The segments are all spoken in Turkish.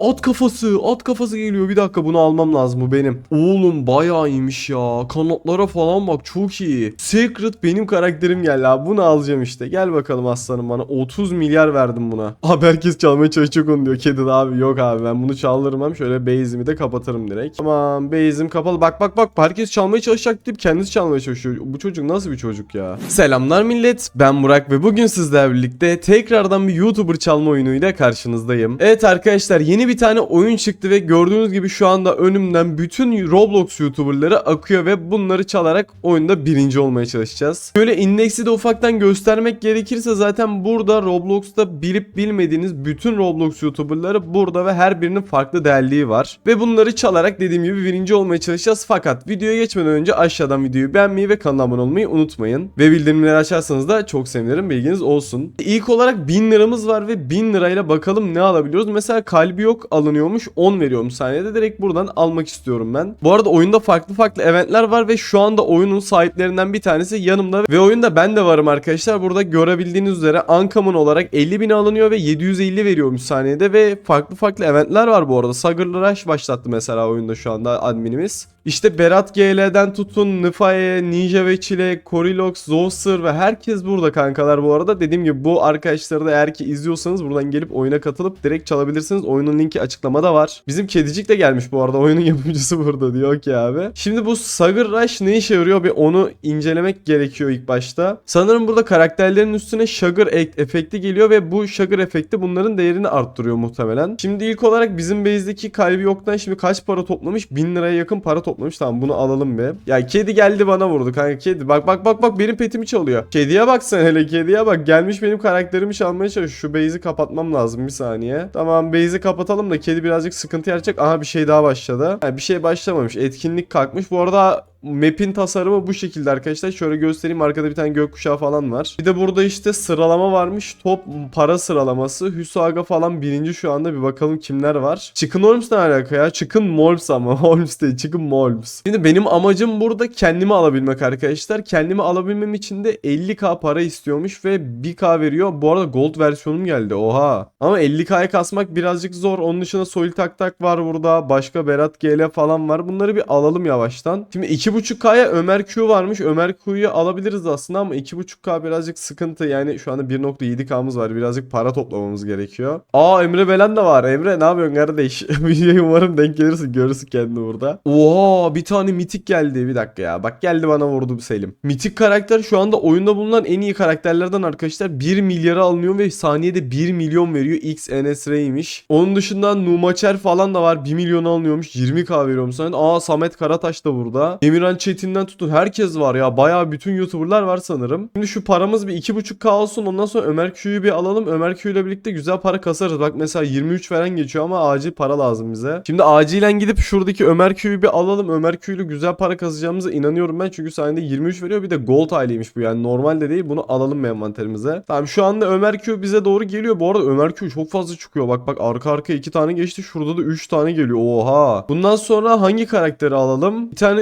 At kafası. At kafası geliyor. Bir dakika bunu almam lazım. Bu benim. Oğlum bayağı iyiymiş ya. Kanatlara falan bak. Çok iyi. Secret benim karakterim geldi abi. Bunu alacağım işte. Gel bakalım aslanım bana. 30 milyar verdim buna. Abi herkes çalmaya çalışacak onu diyor. Kedi de abi yok abi ben bunu çaldırmam. Şöyle base'imi de kapatırım direkt. Tamam base'im kapalı. Bak bak bak. Herkes çalmaya çalışacak deyip kendisi çalmaya çalışıyor. Bu çocuk nasıl bir çocuk ya? Selamlar millet. Ben Burak ve bugün sizlerle birlikte tekrardan bir YouTuber çalma oyunuyla karşınızdayım. Evet arkadaşlar yeni bir tane oyun çıktı ve gördüğünüz gibi şu anda önümden bütün Roblox YouTuber'ları akıyor ve bunları çalarak oyunda birinci olmaya çalışacağız. Böyle indeksi de ufaktan göstermek gerekirse zaten burada Roblox'ta bilip bilmediğiniz bütün Roblox YouTuber'ları burada ve her birinin farklı değerliği var. Ve bunları çalarak dediğim gibi birinci olmaya çalışacağız. Fakat videoya geçmeden önce aşağıdan videoyu beğenmeyi ve kanala abone olmayı unutmayın. Ve bildirimleri açarsanız da çok sevinirim bilginiz olsun. İlk olarak 1000 liramız var ve 1000 lirayla bakalım ne alabiliyoruz. Mesela kalbi yok alınıyormuş 10 veriyormuş saniyede direkt buradan almak istiyorum ben. Bu arada oyunda farklı farklı eventler var ve şu anda oyunun sahiplerinden bir tanesi yanımda ve oyunda ben de varım arkadaşlar. Burada görebildiğiniz üzere Uncommon olarak 50 bin alınıyor ve 750 veriyormuş saniyede ve farklı farklı eventler var bu arada. Sagır Rush başlattı mesela oyunda şu anda adminimiz. İşte Berat GL'den tutun Nıfaye, Ninja ve Çile, Korilox, Zoster ve herkes burada kankalar bu arada. Dediğim gibi bu arkadaşları da eğer ki izliyorsanız buradan gelip oyuna katılıp direkt çalabilirsiniz. Oyunun linki açıklamada var. Bizim kedicik de gelmiş bu arada. Oyunun yapımcısı burada diyor ki abi. Şimdi bu Sagır Rush ne işe yarıyor? Bir onu incelemek gerekiyor ilk başta. Sanırım burada karakterlerin üstüne Sugar efekti geliyor ve bu Sugar efekti bunların değerini arttırıyor muhtemelen. Şimdi ilk olarak bizim base'deki kalbi yoktan şimdi kaç para toplamış? 1000 liraya yakın para toplamış. Tamam bunu alalım be. Ya kedi geldi bana vurdu kanka kedi. Bak bak bak bak benim petimi çalıyor. Kediye bak sen hele kediye bak. Gelmiş benim karakterimi çalmaya çalışıyor. Şu base'i kapatmam lazım bir saniye. Tamam base'i kapatalım da kedi birazcık sıkıntı yaratacak. Aha bir şey daha başladı. Ha, bir şey başlamamış. Etkinlik kalkmış. Bu arada Map'in tasarımı bu şekilde arkadaşlar. Şöyle göstereyim arkada bir tane gökkuşağı falan var. Bir de burada işte sıralama varmış. Top para sıralaması. Hüsaga falan birinci şu anda. Bir bakalım kimler var. Chicken Holmes ne alaka ya? Chicken Molms ama. Holmes değil. Chicken Molms. Şimdi benim amacım burada kendimi alabilmek arkadaşlar. Kendimi alabilmem için de 50k para istiyormuş ve 1k veriyor. Bu arada gold versiyonum geldi. Oha. Ama 50k'ya kasmak birazcık zor. Onun dışında Soil Tak Tak var burada. Başka Berat GL falan var. Bunları bir alalım yavaştan. Şimdi 2.5K'ya Ömer Q varmış. Ömer Q'yu alabiliriz aslında ama 2.5K birazcık sıkıntı. Yani şu anda 1.7K'mız var. Birazcık para toplamamız gerekiyor. Aa Emre Belen de var. Emre ne yapıyorsun kardeş? Videoya umarım denk gelirsin. Görürsün kendini burada. Oha bir tane mitik geldi. Bir dakika ya. Bak geldi bana vurdu Selim. Mitik karakter şu anda oyunda bulunan en iyi karakterlerden arkadaşlar. 1 milyara alınıyor ve saniyede 1 milyon veriyor. X Enes Rey'miş. Onun dışında Numaçer falan da var. 1 milyon alınıyormuş. 20k veriyorum sana. Aa Samet Karataş da burada. Emirhan Çetin'den tutun herkes var ya. Bayağı bütün YouTuber'lar var sanırım. Şimdi şu paramız bir 2.5k olsun. Ondan sonra Ömer Q'yu bir alalım. Ömer Q ile birlikte güzel para kasarız. Bak mesela 23 falan geçiyor ama acil para lazım bize. Şimdi acilen gidip şuradaki Ömer Q'yu bir alalım. Ömer Q ile güzel para kasacağımıza inanıyorum ben. Çünkü sayende 23 veriyor. Bir de gold aileymiş bu yani. Normalde değil. Bunu alalım envanterimize. Tamam şu anda Ömer Q bize doğru geliyor. Bu arada Ömer Q çok fazla çıkıyor. Bak bak arka arka 2 tane geçti. Şurada da 3 tane geliyor. Oha. Bundan sonra hangi karakteri alalım? Bir tane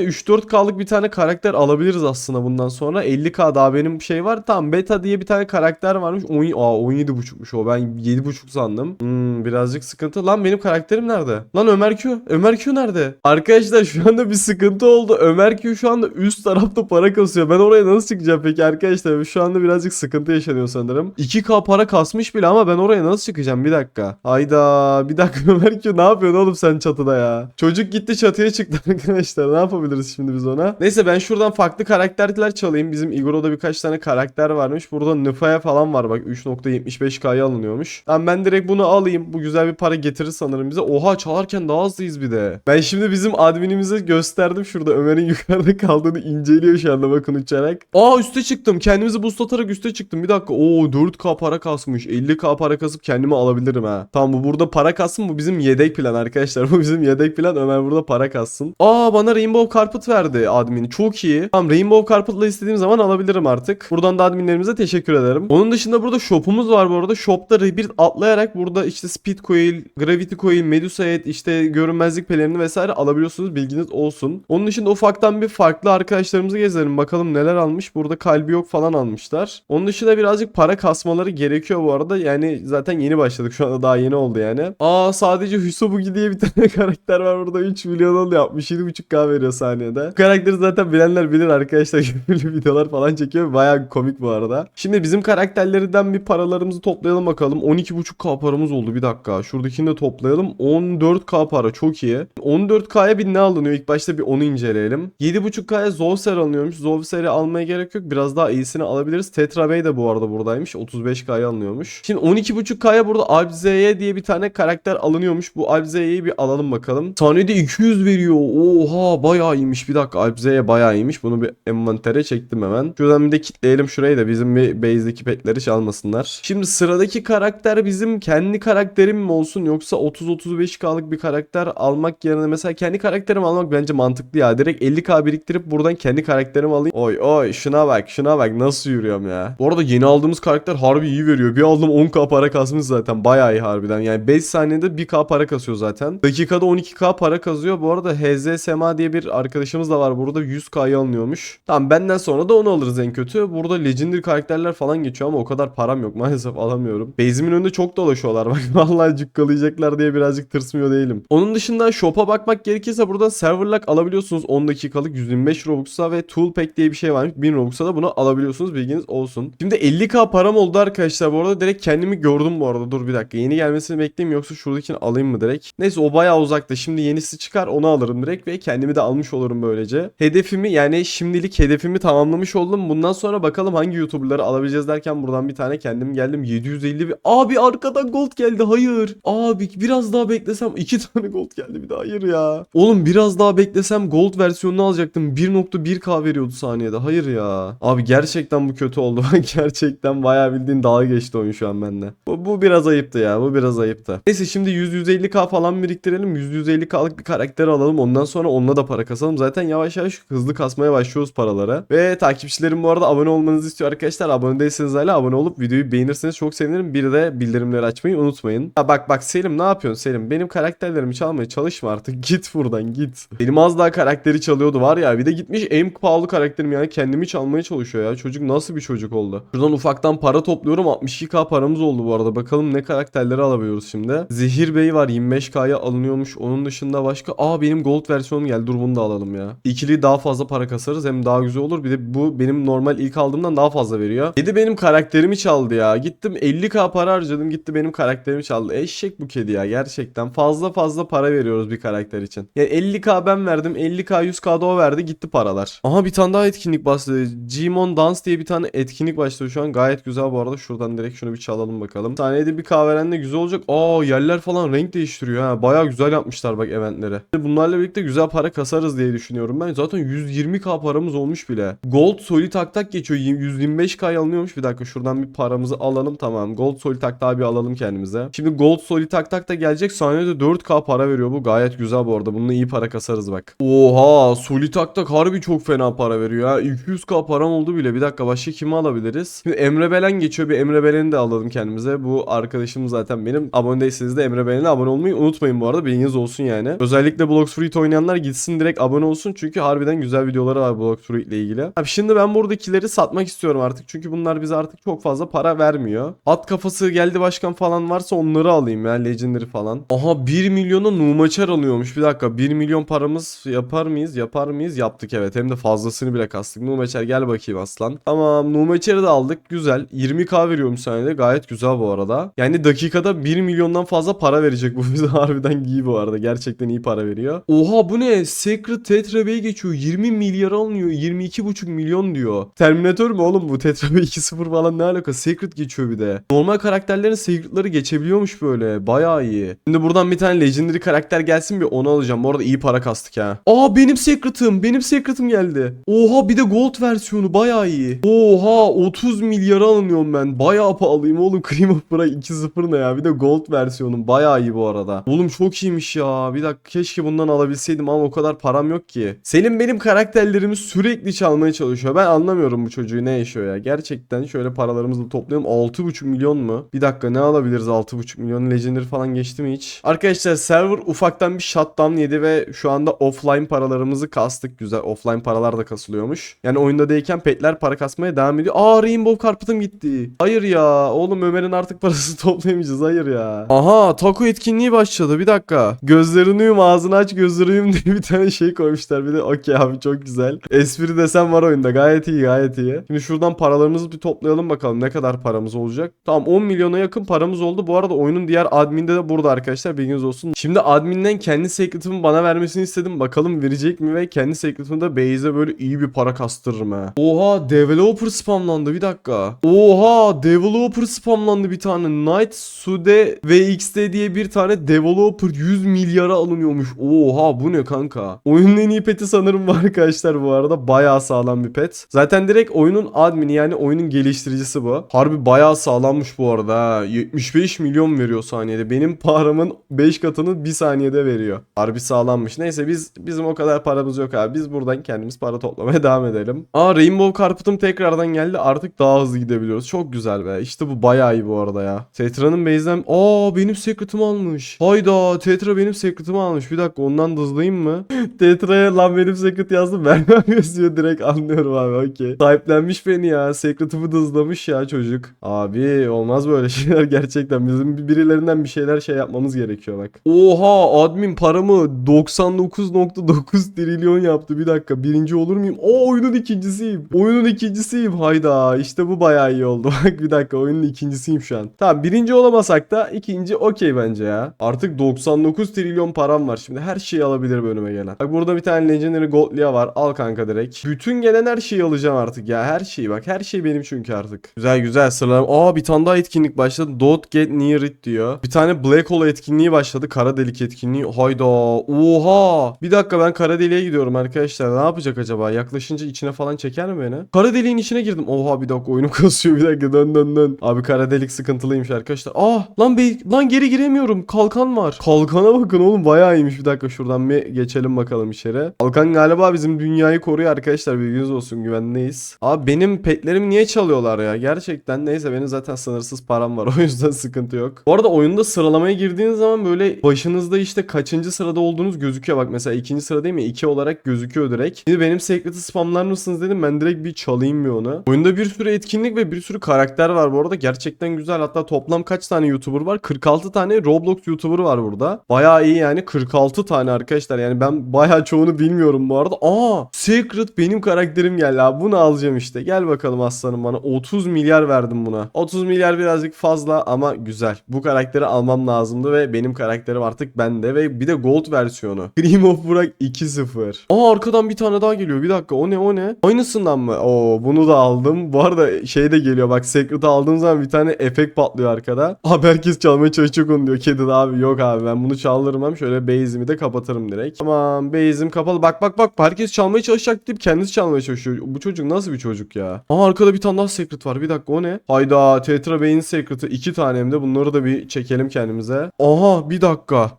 3-4K'lık bir tane karakter alabiliriz aslında bundan sonra. 50K daha benim şey var. Tamam beta diye bir tane karakter varmış. 10, aa 17.5'muş o. Ben 7.5 sandım. Hmm, birazcık sıkıntı. Lan benim karakterim nerede? Lan Ömer Q. Ömer Q nerede? Arkadaşlar şu anda bir sıkıntı oldu. Ömer Q şu anda üst tarafta para kasıyor. Ben oraya nasıl çıkacağım peki arkadaşlar? Şu anda birazcık sıkıntı yaşanıyor sanırım. 2K para kasmış bile ama ben oraya nasıl çıkacağım? Bir dakika. Hayda. Bir dakika Ömer Q ne yapıyorsun oğlum sen çatıda ya? Çocuk gitti çatıya çıktı arkadaşlar. Ne yapabiliriz şimdi biz ona? Neyse ben şuradan farklı karakterler çalayım. Bizim Igoro'da birkaç tane karakter varmış. Burada Nıfa'ya falan var bak. 3.75K'ya alınıyormuş. Tamam ben direkt bunu alayım. Bu güzel bir para getirir sanırım bize. Oha çalarken daha hızlıyız bir de. Ben şimdi bizim adminimize gösterdim şurada. Ömer'in yukarıda kaldığını inceliyor şu anda bakın uçarak. Aa üste çıktım. Kendimizi boost üste çıktım. Bir dakika. Oo 4K para kasmış. 50K para kasıp kendimi alabilirim ha. Tamam bu burada para kassın. Bu bizim yedek plan arkadaşlar. Bu bizim yedek plan. Ömer burada para kassın. Aa bana Rainbow Carpet verdi. Verdi admin. Çok iyi. Tamam Rainbow Carpet'la istediğim zaman alabilirim artık. Buradan da adminlerimize teşekkür ederim. Onun dışında burada shop'umuz var bu arada. Shop'ta Rebirth atlayarak burada işte Speed Coil, Gravity Coil, Medusa Head, işte görünmezlik pelerini vesaire alabiliyorsunuz. Bilginiz olsun. Onun dışında ufaktan bir farklı arkadaşlarımızı gezelim. Bakalım neler almış. Burada kalbi yok falan almışlar. Onun dışında birazcık para kasmaları gerekiyor bu arada. Yani zaten yeni başladık. Şu anda daha yeni oldu yani. Aa sadece Hüsobugi diye bir tane karakter var burada. 3 milyon ol yapmış. 7.5k veriyor saniyede. Bu karakteri zaten bilenler bilir arkadaşlar. Böyle videolar falan çekiyor. Bayağı komik bu arada. Şimdi bizim karakterlerden bir paralarımızı toplayalım bakalım. 12.5k paramız oldu. Bir dakika. Şuradakini de toplayalım. 14k para. Çok iyi. 14k'ya bir ne alınıyor? İlk başta bir onu inceleyelim. 7.5k'ya Zovser alınıyormuş. Zovser'i almaya gerek yok. Biraz daha iyisini alabiliriz. Tetra Bey de bu arada buradaymış. 35k'ya alınıyormuş. Şimdi 12.5k'ya burada Alpzeye diye bir tane karakter alınıyormuş. Bu Alpzeye'yi bir alalım bakalım. Saniyede 200 veriyor. Oha bayağı iyiymiş. Bir dakika Alpzeye bayağı iyiymiş. Bunu bir envantere çektim hemen. Şuradan bir de kitleyelim şurayı da bizim bir base'deki petleri çalmasınlar. Şimdi sıradaki karakter bizim kendi karakterim mi olsun yoksa 30-35k'lık bir karakter almak yerine mesela kendi karakterimi almak bence mantıklı ya. Direkt 50k biriktirip buradan kendi karakterimi alayım. Oy oy şuna bak şuna bak nasıl yürüyorum ya. Bu arada yeni aldığımız karakter harbi iyi veriyor. Bir aldım 10k para kasmış zaten. Bayağı iyi harbiden. Yani 5 saniyede 1k para kasıyor zaten. Dakikada 12k para kazıyor. Bu arada HZ Sema diye bir arkadaşımız da var burada 100k'ya alınıyormuş. Tamam benden sonra da onu alırız en kötü. Burada legendary karakterler falan geçiyor ama o kadar param yok maalesef alamıyorum. Base'imin önünde çok dolaşıyorlar bak vallahi cukkalayacaklar diye birazcık tırsmıyor değilim. Onun dışında shop'a bakmak gerekirse buradan server lock alabiliyorsunuz 10 dakikalık 125 Robux'a ve tool pack diye bir şey varmış 1000 Robux'a da bunu alabiliyorsunuz bilginiz olsun. Şimdi 50k param oldu arkadaşlar bu arada direkt kendimi gördüm bu arada dur bir dakika yeni gelmesini bekleyeyim yoksa şuradakini alayım mı direkt. Neyse o bayağı uzakta şimdi yenisi çıkar onu alırım direkt ve kendimi de almış olurum böylece. Hedefimi yani şimdilik hedefimi tamamlamış oldum. Bundan sonra bakalım hangi youtuberları alabileceğiz derken buradan bir tane kendim geldim. 750 bir abi arkadan gold geldi hayır. Abi biraz daha beklesem iki tane gold geldi bir daha hayır ya. Oğlum biraz daha beklesem gold versiyonunu alacaktım. 1.1k veriyordu saniyede hayır ya. Abi gerçekten bu kötü oldu. Gerçekten bayağı bildiğin dalga geçti oyun şu an bende. Bu, bu biraz ayıptı ya bu biraz ayıptı. Neyse şimdi 100-150k falan biriktirelim. 100-150k'lık bir karakter alalım. Ondan sonra onunla da para kasalım zaten yavaş yavaş hızlı kasmaya başlıyoruz paralara. Ve takipçilerim bu arada abone olmanızı istiyor arkadaşlar. Abone değilseniz hala abone olup videoyu beğenirseniz çok sevinirim. Bir de bildirimleri açmayı unutmayın. Ya bak bak Selim ne yapıyorsun Selim? Benim karakterlerimi çalmaya çalışma artık. Git buradan git. Benim az daha karakteri çalıyordu var ya. Bir de gitmiş en pahalı karakterim yani kendimi çalmaya çalışıyor ya. Çocuk nasıl bir çocuk oldu? Şuradan ufaktan para topluyorum. 62k paramız oldu bu arada. Bakalım ne karakterleri alabiliyoruz şimdi. Zehir Bey var. 25k'ya alınıyormuş. Onun dışında başka aa benim gold versiyonum geldi. Dur bunu da alalım ya İkili daha fazla para kasarız hem daha güzel olur. Bir de bu benim normal ilk aldığımdan daha fazla veriyor. Kedi benim karakterimi çaldı ya. Gittim 50k para harcadım gitti benim karakterimi çaldı. Eşek bu kedi ya gerçekten. Fazla fazla para veriyoruz bir karakter için. Yani 50k ben verdim 50k 100k da o verdi gitti paralar. Aha bir tane daha etkinlik başladı. Gmon Dance diye bir tane etkinlik başladı şu an. Gayet güzel bu arada. Şuradan direkt şunu bir çalalım bakalım. Saniyede bir k veren de güzel olacak. Aa yerler falan renk değiştiriyor ha. Baya güzel yapmışlar bak eventleri. Bunlarla birlikte güzel para kasarız diye düşünüyorum ben. Zaten 120k paramız olmuş bile. Gold Solid tak tak geçiyor. 125k alınıyormuş. Bir dakika şuradan bir paramızı alalım. Tamam Gold Solid tak daha bir alalım kendimize. Şimdi Gold Solid tak tak da gelecek. Saniyede 4k para veriyor bu. Gayet güzel bu arada. Bununla iyi para kasarız bak. Oha Solid tak tak harbi çok fena para veriyor ha 200k param oldu bile. Bir dakika başka kimi alabiliriz? Şimdi Emre Belen geçiyor. Bir Emre Belen'i de alalım kendimize. Bu arkadaşım zaten benim. Abone değilseniz de Emre Belen'e abone olmayı unutmayın bu arada. Bilginiz olsun yani. Özellikle Blox Fruit oynayanlar gitsin direkt abone olsun çünkü harbiden güzel videoları var Blox Fruit ile ilgili. Abi şimdi ben buradakileri satmak istiyorum artık. Çünkü bunlar bize artık çok fazla para vermiyor. At kafası geldi başkan falan varsa onları alayım ya Legendary falan. Aha 1 milyona Numaçar alıyormuş. Bir dakika 1 milyon paramız yapar mıyız? Yapar mıyız? Yaptık evet. Hem de fazlasını bile kastık. Numaçar gel bakayım aslan. Tamam Numaçar'ı da aldık. Güzel. 20k veriyorum saniyede gayet güzel bu arada. Yani dakikada 1 milyondan fazla para verecek bu bize. Harbiden iyi bu arada. Gerçekten iyi para veriyor. Oha bu ne? Secret Tetra Bey geçiyor. 20 milyar alınıyor. 22,5 milyon diyor. Terminator mu oğlum bu? Tetra Bey 2.0 falan ne alaka? Secret geçiyor bir de. Normal karakterlerin Secret'ları geçebiliyormuş böyle. Bayağı iyi. Şimdi buradan bir tane Legendary karakter gelsin bir onu alacağım. Bu arada iyi para kastık ha. Aa benim Secret'ım. Benim Secret'ım geldi. Oha bir de gold versiyonu. Bayağı iyi. Oha 30 milyara alınıyorum ben. Bayağı pahalıyım oğlum. Cream of Bra 2.0 ne ya? Bir de gold versiyonum. Bayağı iyi bu arada. Oğlum çok iyiymiş ya. Bir dakika keşke bundan alabilseydim ama o kadar param yok ki iyi. Selim benim karakterlerimi sürekli çalmaya çalışıyor. Ben anlamıyorum bu çocuğu ne yaşıyor ya. Gerçekten şöyle paralarımızı toplayalım. 6,5 milyon mu? Bir dakika ne alabiliriz 6,5 milyon? Legendary falan geçti mi hiç? Arkadaşlar server ufaktan bir shutdown yedi ve şu anda offline paralarımızı kastık. Güzel offline paralar da kasılıyormuş. Yani oyunda değilken petler para kasmaya devam ediyor. Aa Rainbow Carpet'ım gitti. Hayır ya. Oğlum Ömer'in artık parasını toplayamayacağız. Hayır ya. Aha taco etkinliği başladı. Bir dakika. Gözlerini yum ağzını aç gözlerini yum diye bir tane şey koymuşlar. Bir de okey abi çok güzel. Espri desem var oyunda. Gayet iyi gayet iyi. Şimdi şuradan paralarımızı bir toplayalım bakalım. Ne kadar paramız olacak. Tamam 10 milyona yakın paramız oldu. Bu arada oyunun diğer adminde de burada arkadaşlar. Bilginiz olsun. Şimdi adminden kendi secret'ımı bana vermesini istedim. Bakalım verecek mi ve kendi secret'ımı da base'e böyle iyi bir para kastırırım ha. Oha developer spamlandı bir dakika. Oha developer spamlandı bir tane. Night Sude VXD diye bir tane developer 100 milyara alınıyormuş. Oha bu ne kanka? Oyunun en iyi peti sanırım bu arkadaşlar bu arada. Bayağı sağlam bir pet. Zaten direkt oyunun admini yani oyunun geliştiricisi bu. Harbi bayağı sağlammış bu arada. ha. 75 milyon veriyor saniyede. Benim paramın 5 katını bir saniyede veriyor. Harbi sağlammış. Neyse biz bizim o kadar paramız yok abi. Biz buradan kendimiz para toplamaya devam edelim. Aa Rainbow Carpet'ım tekrardan geldi. Artık daha hızlı gidebiliyoruz. Çok güzel be. İşte bu bayağı iyi bu arada ya. Tetra'nın base'den... Aa benim secret'ımı almış. Hayda Tetra benim secret'ımı almış. Bir dakika ondan da hızlayayım mı? Tetra'ya lan benim secret yazdım. Vermem yazıyor direkt anlıyorum abi okey. Sahiplenmiş beni ya. Secret'ımı da hızlamış ya çocuk. Abi olmaz böyle şeyler gerçekten. Bizim birilerinden bir şeyler şey yapmamız gerekiyor bak. Oha admin paramı 99.9 trilyon yaptı. Bir dakika birinci olur muyum? O oyunun ikincisiyim. Oyunun ikincisiyim. Hayda işte bu bayağı iyi oldu. Bak bir dakika oyunun ikincisiyim şu an. Tamam birinci olamasak da ikinci okey bence ya. Artık 99 trilyon param var. Şimdi her şeyi alabilirim önüme gelen. Bak burada bir tane Legendary Gold Lia var. Al kanka direkt. Bütün gelen her şeyi alacağım artık ya. Her şeyi bak. Her şey benim çünkü artık. Güzel güzel sıralama. Aa bir tane daha etkinlik başladı. Don't get near it diyor. Bir tane Black Hole etkinliği başladı. Kara delik etkinliği. Hayda. Oha. Bir dakika ben kara deliğe gidiyorum arkadaşlar. Ne yapacak acaba? Yaklaşınca içine falan çeker mi beni? Kara deliğin içine girdim. Oha bir dakika oyunu kasıyor. Bir dakika dön dön dön. Abi kara delik sıkıntılıymış arkadaşlar. Ah lan be lan geri giremiyorum. Kalkan var. Kalkana bakın oğlum bayağı iyiymiş. Bir dakika şuradan bir geçelim bakalım içeri. Kalkan galiba bizim dünyayı koruyor arkadaşlar. Bilginiz olsun güvendeyiz. Abi benim petlerimi niye çalıyorlar ya? Gerçekten neyse benim zaten sınırsız param var. O yüzden sıkıntı yok. Bu arada oyunda sıralamaya girdiğiniz zaman böyle başınızda işte kaçıncı sırada olduğunuz gözüküyor. Bak mesela ikinci sıradayım ya 2 olarak gözüküyor direkt. Şimdi benim secret'ı spamlar mısınız dedim. Ben direkt bir çalayım bir onu. Oyunda bir sürü etkinlik ve bir sürü karakter var bu arada. Gerçekten güzel. Hatta toplam kaç tane YouTuber var? 46 tane Roblox YouTuber var burada. Bayağı iyi yani 46 tane arkadaşlar. Yani ben bayağı çoğunu bilmiyorum bu arada. Aa Secret benim karakterim geldi abi. Bunu alacağım işte. Gel bakalım aslanım bana. 30 milyar verdim buna. 30 milyar birazcık fazla ama güzel. Bu karakteri almam lazımdı ve benim karakterim artık bende ve bir de gold versiyonu. Cream of Burak 2-0. Aa arkadan bir tane daha geliyor. Bir dakika o ne o ne? Aynısından mı? Oo bunu da aldım. Bu arada şey de geliyor bak Secret'ı aldığım zaman bir tane efekt patlıyor arkada. Abi herkes çalmaya çalışacak onu diyor. Kedi abi yok abi ben bunu çaldırmam. Şöyle base'imi de kapatırım direkt. Tamam base'im kapalı. Bak bak bak herkes çalmaya çalışacak deyip kendisi çalmaya çalışıyor. Bu çocuk nasıl bir çocuk ya? Aa arkada bir tane daha secret var. Bir dakika o ne? Hayda Tetra Bey'in secret'ı iki tane hem de bunları da bir çekelim kendimize. Aha bir dakika.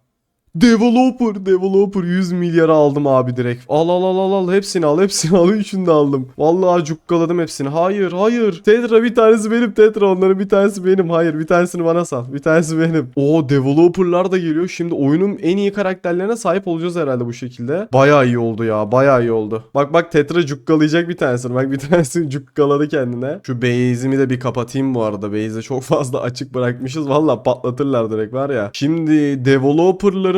Developer, developer 100 milyara aldım abi direkt. Al al al al al hepsini al hepsini al üçünü de aldım. Vallahi cukkaladım hepsini. Hayır hayır. Tetra bir tanesi benim Tetra onların bir tanesi benim. Hayır bir tanesini bana sal. Bir tanesi benim. Oo developerlar da geliyor. Şimdi oyunun en iyi karakterlerine sahip olacağız herhalde bu şekilde. Bayağı iyi oldu ya. Bayağı iyi oldu. Bak bak Tetra cukkalayacak bir tanesini. Bak bir tanesini cukkaladı kendine. Şu base'imi de bir kapatayım bu arada. Base'i çok fazla açık bırakmışız. Valla patlatırlar direkt var ya. Şimdi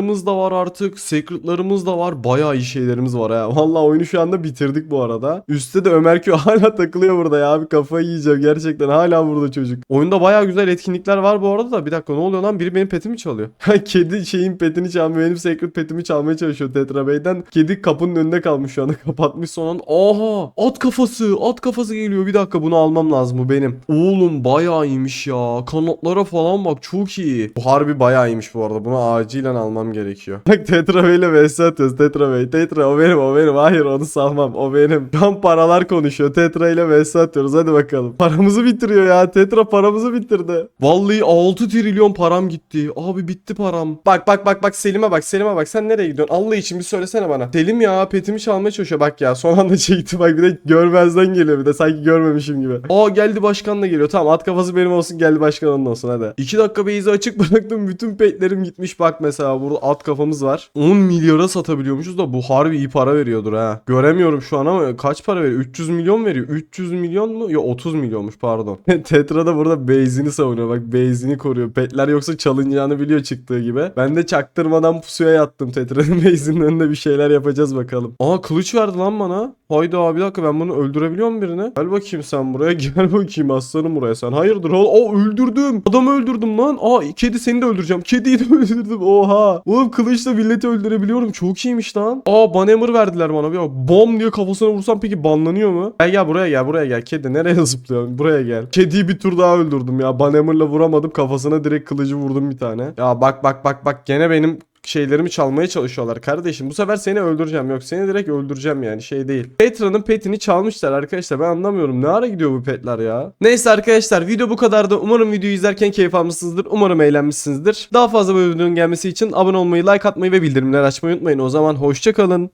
developerlarımız da var artık. Secret'larımız da var. Bayağı iyi şeylerimiz var ha. Valla oyunu şu anda bitirdik bu arada. Üstte de Ömer Kö hala takılıyor burada ya. Abi kafayı yiyeceğim gerçekten. Hala burada çocuk. Oyunda bayağı güzel etkinlikler var bu arada da. Bir dakika ne oluyor lan? Biri benim petimi çalıyor. Kedi şeyin petini çalmıyor. Benim secret petimi çalmaya çalışıyor Tetra Bey'den. Kedi kapının önünde kalmış şu anda. Kapatmış son anda. Oha! At kafası. At kafası geliyor. Bir dakika bunu almam lazım. Bu benim. Oğlum bayağı iyiymiş ya. Kanatlara falan bak. Çok iyi. Bu harbi bayağı iyiymiş bu arada. Bunu acilen almam salmam gerekiyor. Bak Tetra Bey ile vs. Tetra Bey. Tetra o benim o benim. Hayır onu salmam. O benim. Tam paralar konuşuyor. Tetra ile vs. Hadi bakalım. Paramızı bitiriyor ya. Tetra paramızı bitirdi. Vallahi 6 trilyon param gitti. Abi bitti param. Bak bak bak bak Selim'e bak. Selim'e bak. Sen nereye gidiyorsun? Allah için bir söylesene bana. Selim ya petimi çalmaya çalışıyor. Bak ya son anda çekti. Bak bir de görmezden geliyor bir de. Sanki görmemişim gibi. Aa geldi başkan da geliyor. Tamam at kafası benim olsun geldi başkan olsun hadi. 2 dakika base'i açık bıraktım. Bütün petlerim gitmiş. Bak mesela burada at kafamız var. 10 milyara satabiliyormuşuz da bu harbi iyi para veriyordur ha. Göremiyorum şu an ama kaç para veriyor? 300 milyon veriyor. 300 milyon mu? Yok 30 milyonmuş pardon. Tetra da burada base'ini savunuyor. Bak base'ini koruyor. Petler yoksa çalınacağını biliyor çıktığı gibi. Ben de çaktırmadan pusuya yattım Tetra'nın base'inin önünde bir şeyler yapacağız bakalım. Aa kılıç verdi lan bana. Hayda abi bir dakika ben bunu öldürebiliyor muyum birini? Gel bakayım sen buraya gel bakayım aslanım buraya sen. Hayırdır? Aa öldürdüm. Adamı öldürdüm lan. Aa kedi seni de öldüreceğim. Kediyi de öldürdüm. Oha. Oğlum kılıçla milleti öldürebiliyorum. Çok iyiymiş lan. Aa banhammer verdiler bana. Bak, bom diye kafasına vursam peki banlanıyor mu? Gel gel buraya gel buraya gel. Kedi nereye zıplıyorsun? Buraya gel. Kediyi bir tur daha öldürdüm ya. Banhammer'la vuramadım. Kafasına direkt kılıcı vurdum bir tane. Ya bak bak bak bak gene benim şeylerimi çalmaya çalışıyorlar kardeşim. Bu sefer seni öldüreceğim. Yok seni direkt öldüreceğim yani şey değil. Petra'nın petini çalmışlar arkadaşlar. Ben anlamıyorum. Ne ara gidiyor bu petler ya? Neyse arkadaşlar video bu kadardı. Umarım videoyu izlerken keyif almışsınızdır. Umarım eğlenmişsinizdir. Daha fazla böyle videonun gelmesi için abone olmayı, like atmayı ve bildirimleri açmayı unutmayın. O zaman hoşçakalın.